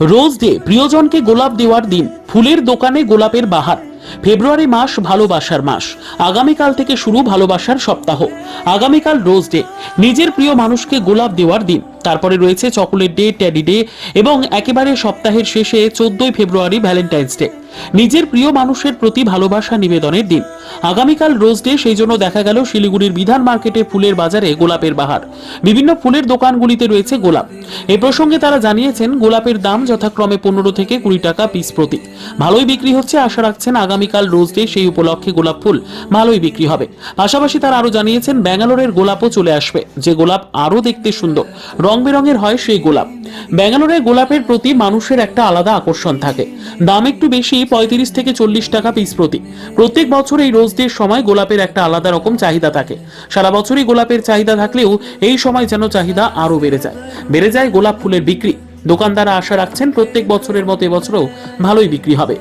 Rose day প্রিয়জনকে গোলাপ দেওয়ার দিন, ফুলের দোকানে গোলাপের বাহার। ফেব্রুয়ারি মাস ভালোবাসার মাস, আগামীকাল থেকে শুরু ভালোবাসার সপ্তাহ। আগামীকাল রোজ ডে নিজের প্রিয় মানুষকে গোলাপ দেওয়ার দিন। তারপরে রয়েছে চকোলেট ডে ট্যাডি ডে এবং একেবারে সপ্তাহের শেষে চোদ্দই ফেব্রুয়ারি ভ্যালেন্টাইন্স ডে। নিজের প্রিয় মানুষের প্রতি ভালোবাসা নিবেদনের দিন। আগামীকাল রোজ ডে, সেই জন্য দেখা গেল শিলিগুড়ির বিধান মার্কেটে ফুলের বাজারে গোলাপের বাহার। বিভিন্ন ফুলের দোকানগুলিতে রয়েছে গোলাপ। এ প্রসঙ্গে তারা জানিয়েছেন, গোলাপের দাম যথাক্রমে পনেরো থেকে কুড়ি টাকা পিস প্রতি। ভালোই বিক্রি হচ্ছে, আশা রাখছেন আগামীকাল রোজ ডে সেই উপলক্ষে গোলাপ ফুল ভালোই বিক্রি হবে। পাশাপাশি তারা আরও জানিয়েছেন, ব্যাঙ্গালোরের গোলাপও চলে আসবে। যে গোলাপ আরও দেখতে সুন্দর রং বেরঙের হয় সেই গোলাপ। ব্যাঙ্গালোরের গোলাপের প্রতি মানুষের একটা আলাদা আকর্ষণ থাকে। দাম একটু বেশি, পঁয়ত্রিশ থেকে চল্লিশ টাকা পিস প্রতি। প্রত্যেক বছর এই রোজ ডের সময় গোলাপের একটা আলাদা রকম চাহিদা থাকে। সারা বছরই গোলাপের চাহিদা থাকলেও এই সময় যেন চাহিদা আরও বেড়ে যায়। বেড়ে যায় গোলাপ ফুলের বিক্রি। দোকানদাররা আশা রাখছেন প্রত্যেক বছরের মতো এবছরও ভালোই বিক্রি হবে।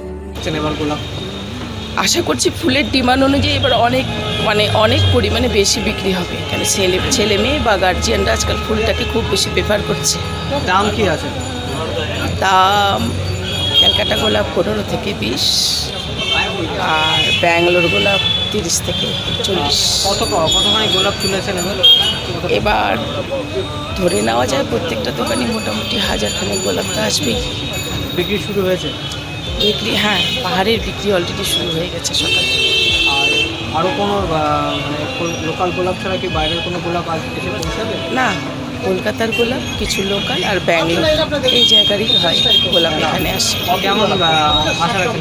আশা করছি ফুলের ডিমান্ড অনুযায়ী এবার অনেক মানে অনেক পরিমাণে বেশি বিক্রি হবে। কেন ছেলে ছেলে মেয়ে বা গার্জিয়ানরা আজকাল ফুলটাকে খুব বেশি প্রেফার করছে। দাম কি আছে? দাম ক্যালকাটা গোলাপ পনেরো থেকে বিশ। আর ব্যাঙ্গালোর গোলাপ তিরিশ থেকে চল্লিশ। কত কতখানি গোলাপ তুলেছেন এবার? ধরে নেওয়া যায় প্রত্যেকটা দোকানে মোটামুটি হাজার খানেক গোলাপ তো আসবেই। বিক্রি শুরু হয়েছে? বিক্রি হ্যাঁ পাহাড়ের বিক্রি অলরেডি শুরু হয়ে গেছে সকাল আর আরও কোনো মানে লোকাল গোলাপ ছাড়া কি বাইরের কোনো গোলাপ পৌঁছাবে? না কলকাতার গোলাপ কিছু লোকাল আর ব্যাঙ্গালোর। এই জায়গারই হয় গোলাপ এখানে আসে। কেমন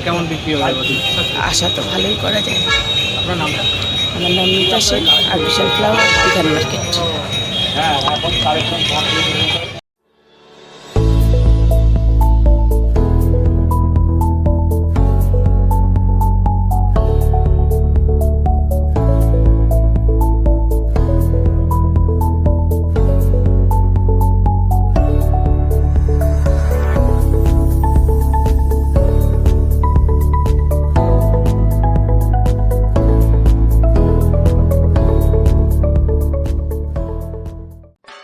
কেমন বিক্রি আশা তো ভালোই করা যায়। আপনার নাম? আমার নাম মিতা সেন আর বিশাল ফ্লাওয়ার বিধান মার্কেট